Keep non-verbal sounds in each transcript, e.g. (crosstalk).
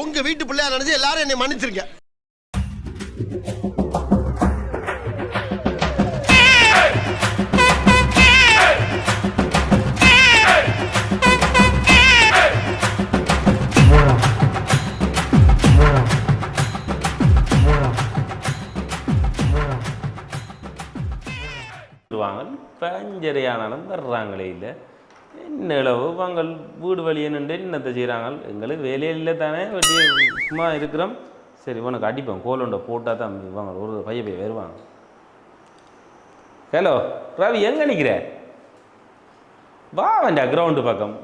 உங்க வீட்டு பிள்ளையா நினைச்சு எல்லாரும் என்னை மன்னிச்சிருங்க. வாங்க பஞ்சரையானாலும் வர்றாங்களே இல்லை. என்ன இளவு வாங்கள் வீடு வழியே நின்று என்னத்தை செய்கிறாங்க எங்களுக்கு வேலையே இல்லை தானே வெட்டியே சும்மா இருக்கிறோம். சரி உனக்கு அடிப்போம் கோலுண்ட போட்டால் தான் வாங்க ஒரு பைய போய் வருவாங்க. ஹலோ ரவி எங்கே நிற்கிற வா வேண்டா கிரவுண்டு பக்கம்.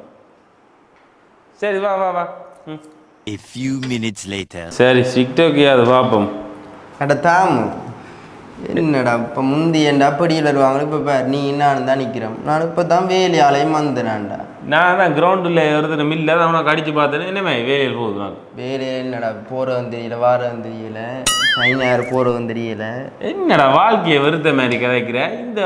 சரி வா வா வா. ம். A few minutes later. சரி சிக்டோக்கியாவது பார்ப்போம். அட தாமு. என்னடா இப்போ முந்தி ஏன்டா படியில் வருவாங்க இப்போ பார் நீ நான் தான் நிற்கிறோம் நான் இப்போ தான் வேலையாலையும் வந்தேனாண்டா நான் தான் கிரவுண்டில் ஒருத்தர் மில்ல தான் உனக்கு அடித்து பார்த்தேன்னு என்னமே வேலையில் போகுது நான் வேலையில் என்னடா போகிறவன் தெரியல வாரவன் தெரியல சைனார் போகிறவன் தெரியல என்னடா வாழ்க்கையை வெறுத்த மாதிரி கதைக்கிற? இந்த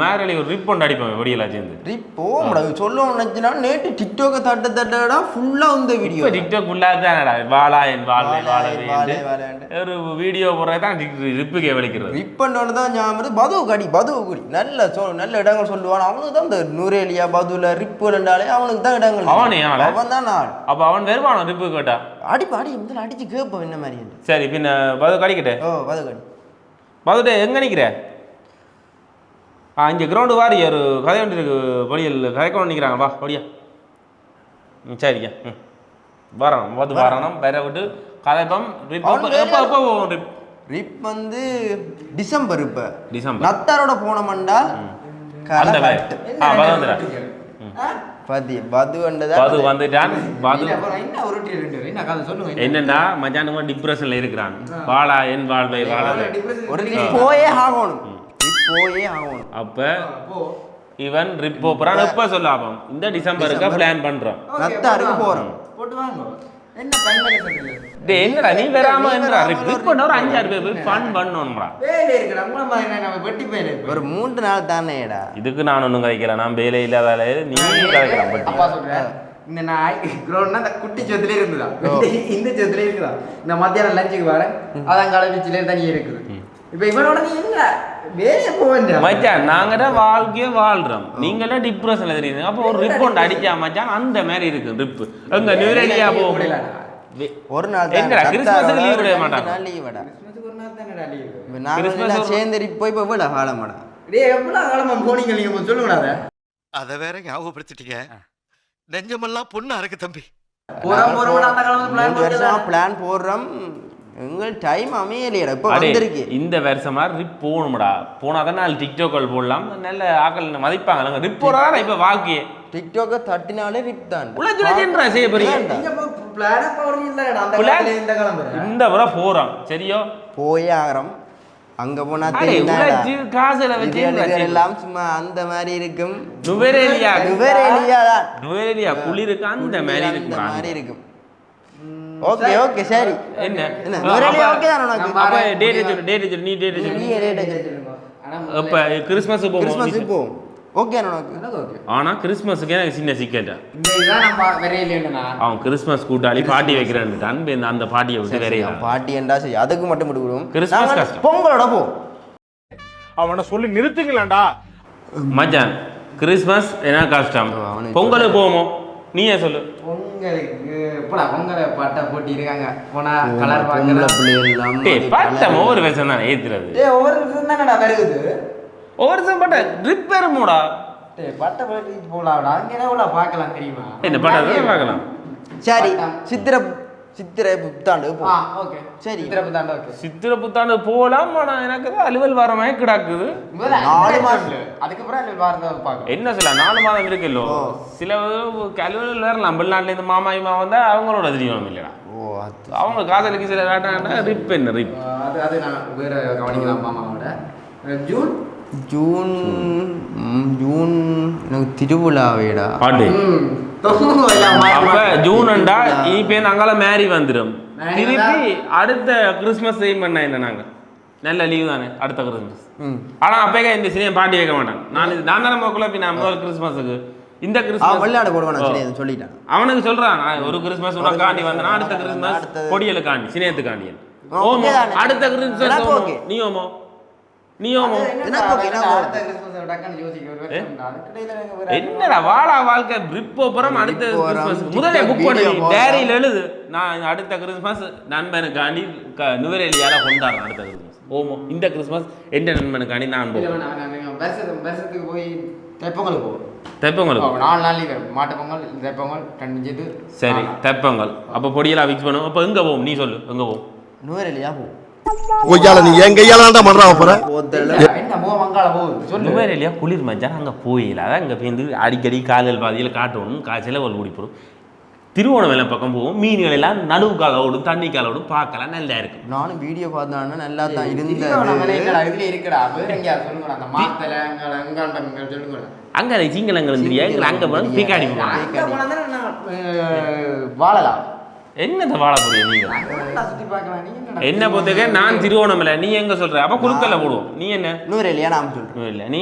மேரளி ஒரு ரிப்பன் அடிப்பேன் வெடியெல்லாம் சேர்ந்து. ரிப் போகடா சொல்ல நினச்சினா நேற்று டிக்டோக்கை தட்ட தட்டடா ஃபுல்லாக வந்த வீடியோ டிக்டாக் ஃபுல்லாக தானடா வாழா என் வாழை, வாழைன்ட்டு. ஒரு வீடியோ போடுறது தான் ரிப்புக்கே வலிக்கிறது. ரிப் பண்ணோன்னு தான் ஞாபகம். பதுவு கடி பதுவு கடி நல்ல சொல் நல்ல இடங்கள் சொல்லுவான். அவனுக்கு தான் இந்த நுரேலியா பதுவில் ரிப்பு ரெண்டாலே அவனுக்கு தான் இடங்கள் அவனே ஆளா? அவன் தான் ஆள். அப்போ அவன் வருவானோ ரிப்பு கேட்டா? அடிப்பா அடி முதல்ல அடிச்சு கேட்போம் என்ன மாதிரி. சரி பின்ன பது கடிக்கிட்டே. ஓ பதுவு கடி. பதுட்டே எங்கே நிற்கிற ஆ இங்கே கிரவுண்டு வாரி ஒரு கதை ஒன்று இருக்கு பொடியல். கதைக்கணும் நிற்கிறாங்க வா பொடியா ம் சரிங்க ம். வரோம் வந்து வரணும். வேற விட்டு கதைப்பம். ரிப் எப்போ எப்போ போவோம் ரிப்? ரிப் வந்து டிசம்பர் இப்ப. டிசம்பர். நத்தாரோட போனோம்டா அந்த என்னண்டா மச்சானுமா டிப்ரெஷன்ல இருக்கிறான். வாழா என் வாழ்வை ரிப் போயே ஆகணும். ரிப் போயே ஆகணும். அப்ப இவன் ரிப்போ போறான் எப்ப சொல்லாப்பம் இந்த டிசம்பருக்கு பிளான் பண்றோம் போறோம் போட்டு வாங்க. என்னடா நீ வராம என்னடா ரிப் பண்ண ஒரு அஞ்சாறு பேர் ஃபன் பண்ணணும்டா வேலை நம்ம வெட்டி ஒரு மூன்று நாள் தானேடா. இதுக்கு நான் ஒன்றும் கதைக்கல நான் வேலை இல்லாதால நீ கதைக்கலாம் பட்டி அப்பா சொல்றேன் இந்த நாய் கிரௌண்ட்னா அந்த குட்டி சொத்துல இருந்துதா? (laughs) இந்த சொத்துல இருக்குதா? இந்த மத்தியானம் லஞ்சுக்கு வரேன் அதான் களைப்பிச்சிலே தனி இருக்குது. இப்ப இவனோட நீ என்ன? வேலையை போக மச்சான் நாங்க தான் வாழ்க்கையே வாழ்றோம். நீங்களே டிப்ரெஷன்ல தெரியுது அப்போ ஒரு ரிப் ஒன்று அடிச்சா மச்சான் அந்த மாதிரி இருக்கு ரிப் எங்க நியூரேலியா போகும் வே- ஒரு நாள் என்னடா, கிறிஸ்மஸுக்கு leave விட மாட்டாங்க. லீவடா கிறிஸ்மஸுக்கு ஒரு நாள் தானடா லீவு சேர்ந்து போய் இப்போ விட காலமாடா டேய் எவ்வளவு காலமா போனீங்க நீங்க? கொஞ்சம் சொல்லுங்கடா அதை. வேற ஞாபகப்படுத்திட்டீங்க. நெஞ்சமெல்லாம் பொண்ணு அறக்கு தம்பி. போறோம் போறோம் அந்த காலத்துல பிளான் போடுறோம். எங்கள் டைம் அமையலையடா இப்போ வந்திருக்கு. இந்த வருஷமா ரிப் போகணும்டா. போனா தான் நாலு டிக்டாக்கள் போடலாம். நல்ல ஆக்கள் மதிப்பாங்க நாங்க ரிப் போறதா இப்ப வாழ்க்கையே? டிக்டாக்கை தட்டினாலே ரிப் தான். வச்சுன்றா செய்ய போறீங்க? இந்த காலம் வரை. இந்த முறை போறோம் சரியோ? போயே ஆகிறோம் அங்க போனா தெரியும் எல்லாம் சும்மா அந்த மாதிரி இருக்கும். நுவரேலியா? நுவரேலியா? தான் நுவரேலியா குளிருக்கு அந்த மாதிரி மாதிரி இருக்கும். ஓகே ஓகே சரி என்ன? என்ன? நுவரேலியா ஓகே தான் உனக்கு? அப்ப டேட் டேட் நீ டேட் சொல்லு நீ சொல்லு ஆனா அப்ப கிறிஸ்மஸ் கிறிஸ்மஸ் போவோம் இப்போ ஓகே உனக்கு. ஆனா கிறிஸ்மஸுக்கு எனக்கு சின்ன சிக்கல்டா அவன் கிறிஸ்மஸ் கூட்டாளி பாட்டி வைக்கிறேன் அன்பு அந்த பாட்டியை விட்டு வரையா பாட்டி என்றா சரி அதுக்கு மட்டும் விடுவோம் கிறிஸ்மஸ் நாங்க கஷ்டம். பொங்கலோட போ. அவனை சொல்லி நிறுத்துங்களேன்டா. மச்சான் கிறிஸ்மஸ் என்ன கஷ்டம். பொங்கலுக்கு போவோமோ? நீயே சொல்லு. பொங்கலுக்கு போடா பொங்கலை பாட்டா போட்டி இருக்காங்க போனா கலர் பார்க்கலாம். பிள்ளைகள் பட்டம் ஒவ்வொரு வருஷம் தான் ஏத்துறது? டேய் ஒவ்வொரு விஷயம் தானடா வருகுது ஒவ்வொரு வருஷம் பட்ட மூடா டேய் பட்டை போட்டி போலாம்டா. அங்க போல பார்க்கலாம் தெரியுமா? என்ன பட்டம் பார்க்கலாம். சரி சித்திரை சித்திரை புத்தாண்டு போ. ஆ ஓகே. சரி. இத்திரப்பு தாண்டா ஓகே. சித்திரை புத்தாண்டு போகலாம் ஆனா எனக்கு அலுவல் வர மாதிரி கிடக்குது நாலு. மாசம். அதுக்கப்புறம் அந்த வாரத்தை பார்க்கலாம் என்ன சொல்ல நாலு மாதம் இருக்குல்லோ சில அலுவல் வேற தமிழ்நாட்டுல இருந்து மாமா இமா வந்தா அவங்களோட தெரியும் இல்லையா? அவங்க காதலிக்கு சில காட்டாங்கன்னா ரிப் என்ன ரிப் அது அது நான் வேற கவனிக்கலாம் மாமாவோட ஜூன்? ஜூன் ஜூன் எனக்கு திருவிழாவேடா. அப்ப மாறி. ஜூன்ண்டா இப்ப அங்கால மேரி வந்துடும் திருப்பி அடுத்த கிறிஸ்மஸ் செய்ய பண்ண என்ன நாங்க? நல்ல லீவ் தானே அடுத்த கிறிஸ்மஸ் ஆனா அப்பேக்க இந்த சினிமா பாட்டி வைக்க மாட்டான். நான் நான் தானே குழப்பி நான் முதல் கிறிஸ்மஸுக்கு இந்த கிறிஸ்மஸ் வெளிநாடு போடுவான் சொல்லிட்டான். அவனுக்கு சொல்றான் நான் ஒரு கிறிஸ்மஸ் உனக்காண்டி வந்தனா அடுத்த கிறிஸ்மஸ். பொடியலுக்காண்டி சினேத்துக்காண்டி ஓ, ஓமோ. அடுத்த கிறிஸ்மஸ். நீ ஓமோ. என்னடா வாழா வாழ்க்கை புறம் அடுத்த TikTok புக் பண்ணி. டைரியில் எழுது. நான் அடுத்த கிறிஸ்மஸ் நண்பனுக்காண்டி க- நுவரெலியால கொண்டாடுறேன் அடுத்த கிறிஸ்மஸ் ஓமோ இந்த கிறிஸ்மஸ் எந்த நான் வேணாம், வேணாம், வேணாம். வருஷத்துக்கு போய் தைப்பொங்கலுக்கு போவோம். தைப்பொங்கலுக்கு ஓ, நாலு நாள் மாட்டு பொங்கல் சேர்த்து சரி நாலு. தைப்பொங்கல் அப்போ பொடியெல்லாம் ஃபிக்ஸ் பண்ணுவோம். அப்போ எங்கே போவோம்? நீ சொல்லு எங்கே போவோம்? நுவரெலியா போ கொய்யால நீ என் கையால தான் பண்றா போற நுவரெலியா குளிர் மச்சான் அங்கே போயில. அதான் அங்கே பேருந்து அடிக்கடி கால்கள் பாதியில் காட்டணும். கா செலவல் ஓடிப்போம் திருவோணமலை பக்கம் போவோம். மீன்கள் எல்லாம் நடுவு காலோடும் தண்ணி காலோடும் பார்க்கலாம். நல்லா இருக்கும் நானும் வீடியோ பார்த்தேன் நல்லா தான் சொல்லுங்க அங்கே சீங்கலங்கள் தெரியா அங்கே அஹ், வாழலாம். என்னத்தை வாழ போறீங்க நீங்க என்ன பொறுத்தக்க நான் திருவோணமலை நீ எங்க சொல்ற? அப்ப குறுக்கல்ல போடுவோம் நீ என்ன? நுவரெலியா நான் சொல்றேன். இல்ல நீ?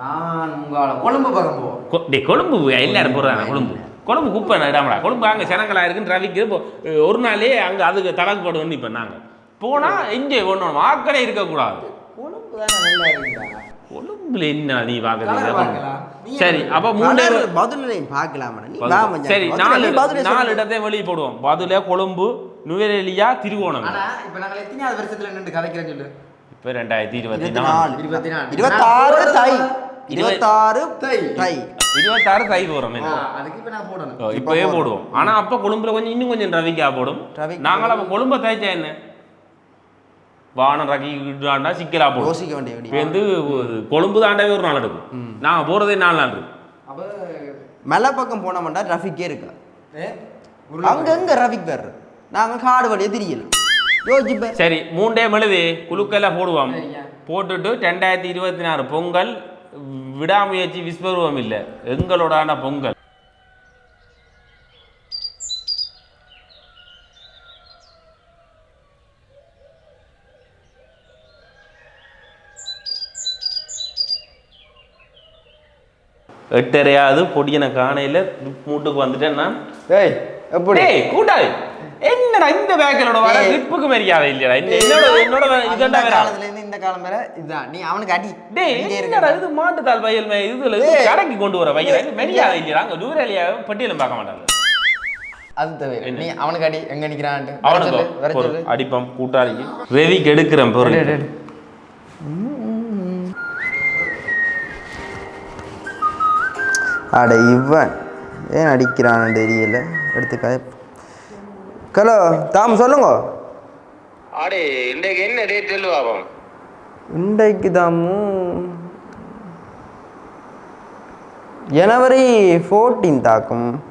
நான் உங்கால கொழும்பு பக்கம் போவோம் கொழும்பு எல்லாரும் போடுறாங்க கொழும்பு. கொழும்பு குப்பை இடாமடா. கொழும்பு அங்கே சனங்களா இருக்குன்னு ரவிக்கு ஒரு நாளே அங்கே அதுக்கு தடக்கு போடுவோம் இப்போ நாங்கள் போனால் என்ஜாய் பண்ணணும் ஆக்கடே இருக்கக்கூடாது. கொழும்பு தானே நல்லா இருக்குடா. கொழும்புல என்ன நீ. நீ சரி? அப்போ மூணு பதிலையும் பார்க்கலாமா. சரி நாலு நாலு. இடத்தையும் வெளியே போடுவோம். பதுல கொழும்பு நுவரெலியா திருவோணம் ஆனா இப்ப நாங்கள் எத்தனையாவது வருஷத்துல நின்று கதைக்கிறேன்னு சொல்லு. இப்போ ரெண்டாயிரத்தி இருபத்தி இருபத்தி நாலு. இருபத்தி நாலு. இருபத்தாறு தை. இருபது- இருபத்தாறு தை. தை. இருபத்தாறு தை போகிறோம் அதுக்கு இப்ப நான் போடணும். ஓ, இப்பவே போடுவோம். ஆனா அப்ப கொழும்புல கொஞ்சம் இன்னும் கொஞ்சம் ரவிக்கா போடும். நாங்களும் அப்ப கொழும்ப தேய்ச்சா என்ன? வானம் ரகி விடாண்டா சிக்கலா போடும். யோசிக்க வேண்டிய இப்ப வந்து ஒரு கொழும்பு தாண்டவே ஒரு நாள் எடுக்கும். நாங்க போறதே நாலு நாள் இருக்கும் அப்ப மலை பக்கம் போனோம்னா ரஃபிக்கே இருக்கா? ஏ, அங்கங்க ரஃபிக் பேர் நாங்க காடு வழியே யோசிப்பேன் சரி மூண்டே மெழுது குழுக்கெல்லாம் போடுவோம். போட்டுட்டு ரெண்டாயிரத்தி இருபத்தி நாலு பொங்கல் விடாமுயற்சி விஸ்வரூபம் இல்லை. எங்களோடான பொங்கல். எட்டரையாவது பொடியனை காணையில் மூட்டுக்கு வந்துட்டேன் நான். ஏய் எப்படி? கூட்டாளி. என்னடா இந்த பேக்கலோட வர டேய். ட்ரிப்புக்கு மரியாதை இந்த என்னோட என்னோட இதண்டா வேற. இந்த காலம் வரை இதுதான். நீ அவனுக்கு அடி. டேய் என்னடா இது? மாட்டுத்தாள் வயல் மே- இதுல இது கடைக்கு கொண்டு வர வயல். மரியாதை இல்லையா அங்க நூறாளியா பட்டியலும் பார்க்க மாட்டாங்க. அது தவிர? நீ அவனுக்கு அடி. எங்க நிக்கிறான்ட்டு? அவனுக்கு? அடிப்பம் கூட்டாளிக்கு. ரெவிக்கு எடுக்கிறேன் பொருள். அட இவன். ஏன் அடிக்கிறான்னு தெரியல. எடுத்து கதை ஹலோ தாம் சொல்லுங்க. ஆடே இன்றைக்கு என்ன டேட் சொல்லுவாப்பம் இன்றைக்கு தாமு. ஜனவரி ஃபோர்டீன் தாக்கும்.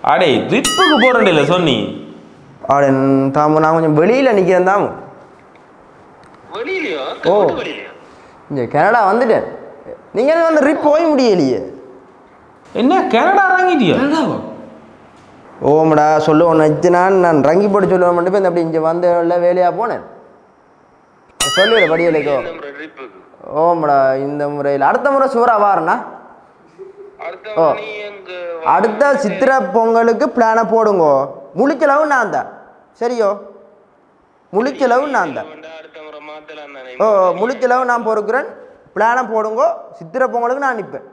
அடே ட்ரிப்புக்கு போறேன் இல்ல சொன்னி அட தாமு நான் கொஞ்சம் வெளியில் நிற்கிறேன் தாமு. வெளியிலயோ? ஓ. இங்கே கனடா வந்துட்டேன். நீங்கள் வந்து ரிப் போய் முடியலையே? என்ன கனடா இறங்கிட்டியோ ஓமடா சொல்லுவோம் நச்சுனான் நான் ரங்கி போட்டு சொல்லுவேன் மட்டும் போய் அப்படி இங்கே வந்த வேலையாக போனேன்? சொல்லிவிட படியலைக்கோ. ஓமடா இந்த முறையில். அடுத்த முறை சூறா வாரண்ணா அடுத்த ஓ. அடுத்த சித்திரை பொங்கலுக்கு பிளானை போடுங்கோ. முழிச்சளவு நான் தான் சரியோ? முழிச்சளவு நான் தானே ஓ முழிச்சளவு நான் பொறுக்கிறேன். பிளானை போடுங்கோ. சித்திரை பொங்கலுக்கு நான் நிற்பேன்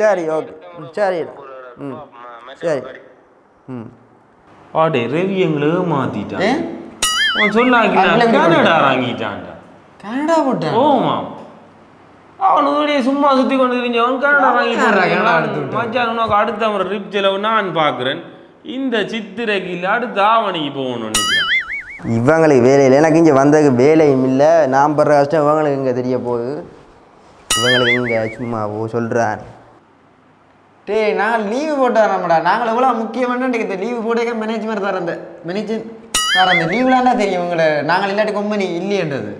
சரி ஓகே. சரி. ம். சரி. ம். அடே ரெவி எங்களுக்கு மாத்திட்டான் ஏன்? அவன் சொன்னாங்க கனடா இறங்கிட்டான்டா கனடா போட்டேன்? ஓமா அவனுடைய சும்மா சுத்தி கொண்டு தெரிஞ்சவன் கனடா வாங்கி யாரா கனடா எடுத்து விட்டது? மச்சான் உனக்கு அடுத்த முறை ரிப் செலவு நான் பார்க்குறேன் இந்த சித்திரைக்கு அடுத்த ஆவணிக்கு போகணும்னு நினைக்கிறேன். இவங்களுக்கு வேலையில் எனக்கு இங்கே வந்ததுக்கு வேலையும் இல்லை. நான் படுற கஷ்டம் இவங்களுக்கு இங்கே தெரிய போகுது? இவங்களுக்கு இங்கே சும்மா ஓ சொல்கிறான் டேய் நாங்கள் லீவு போட்டு வரோம்டா நாங்கள் எவ்வளோ முக்கியமான இந்த லீவு போட்டே மேனேஜ்மெண்ட் தர அந்த மேனேஜர் தர அந்த லீவ்லாண்டா தெரியும் உங்களை? நாங்கள் இல்லாட்டி கம்பெனி இல்லையன்றது.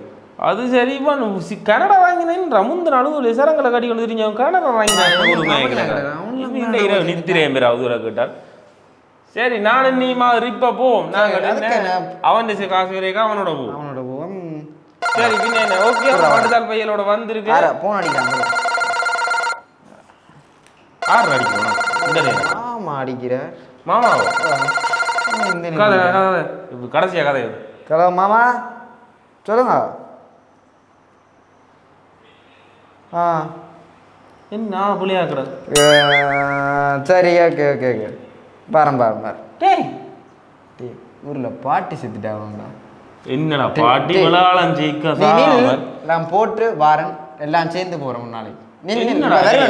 அது சரி இவன் சி- கனடா வாங்கினேன். ரமுந்த நடுவில் சரங்களை கட்டி கொண்டு தெரிஞ்சவன் கனடா வாங்கினான். நித்திரேன் பேர் அவதூற கேட்டார் சரி நானும் நீ மா ரிப்ப போவோம் நாங்கள்? அவன் காசு வரைக்கும் அவனோட போவோம் அவனோட போவோம் சரி பின்ன ஓகே அடுத்தால் பையலோட வந்திருக்கு. வேற போன் அடிக்கிறாங்க ஆறு அடிக்கணும் இந்த. ஆமா அடிக்கிற. இப்போ கடைசியா கதை இது. ஹலோ மாமா சொல்லுங்க. ஆ. என்ன புள்ளியா கிடக்கு சரி ஓகே ஓகே ஓகே. பாரம் பாரம் டேய். டேய் ஊரில் பாட்டி செத்துட்டாங்க என்னடா பாட்டி விளாளம் ஜெயிக்க. நான் போட்டு வாரன். எல்லாம் சேர்ந்து போறோம்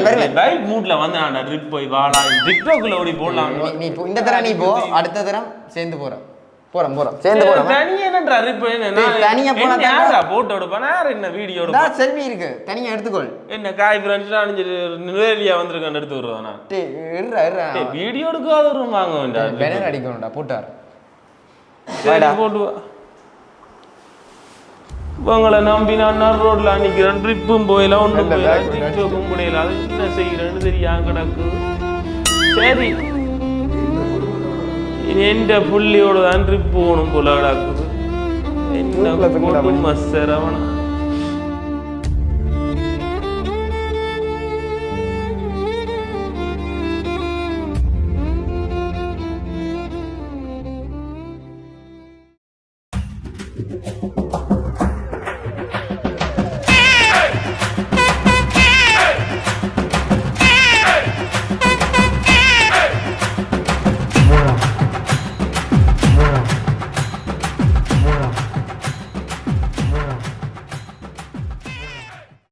வருவேன் ரைட் மூட்ல வந்து ட்ரிப் போய் வாடா டிக்டாக்ல ஓடி போடலாம். நீ- இந்த தரம் நீ போ. அடுத்த தரம் சேர்ந்து போறோம். போறோம் போறோம். சேர்ந்து போறோம்? தனியா என்னடா ட்ரிப் டேய், தனியா போனா யாரா போட்டோ நான் என்ன வீடியோ எடுப்பா செல்வி இருக்கு. தனியா எடுத்துக்கொள். என்ன காய் ஃப்ரெண்ட்ஸ் அணிஞ்சிட்டு நிவேலியா வந்திருக்கான்னு எடுத்து டேய் இருடா இருடா. வீடியோ எடுக்காத ஒரு வாங்க வேண்டாம். பேனர் அடிக்கணும்டா போட்டார் போட்டு உங்களை நம்பி நான் நர் ரோட்ல நிக்கிறேன் ட்ரிப்பும் போயில ஒன்றும் போயில டிக்டாக்கும் முடியல அது என்ன செய்யறேன்னு தெரியாம கிடக்கு. சரி. எந்த புள்ளியோட தான் ட்ரிப் போகணும் போல கிடக்குது. என்ன போட்டு மசரவனா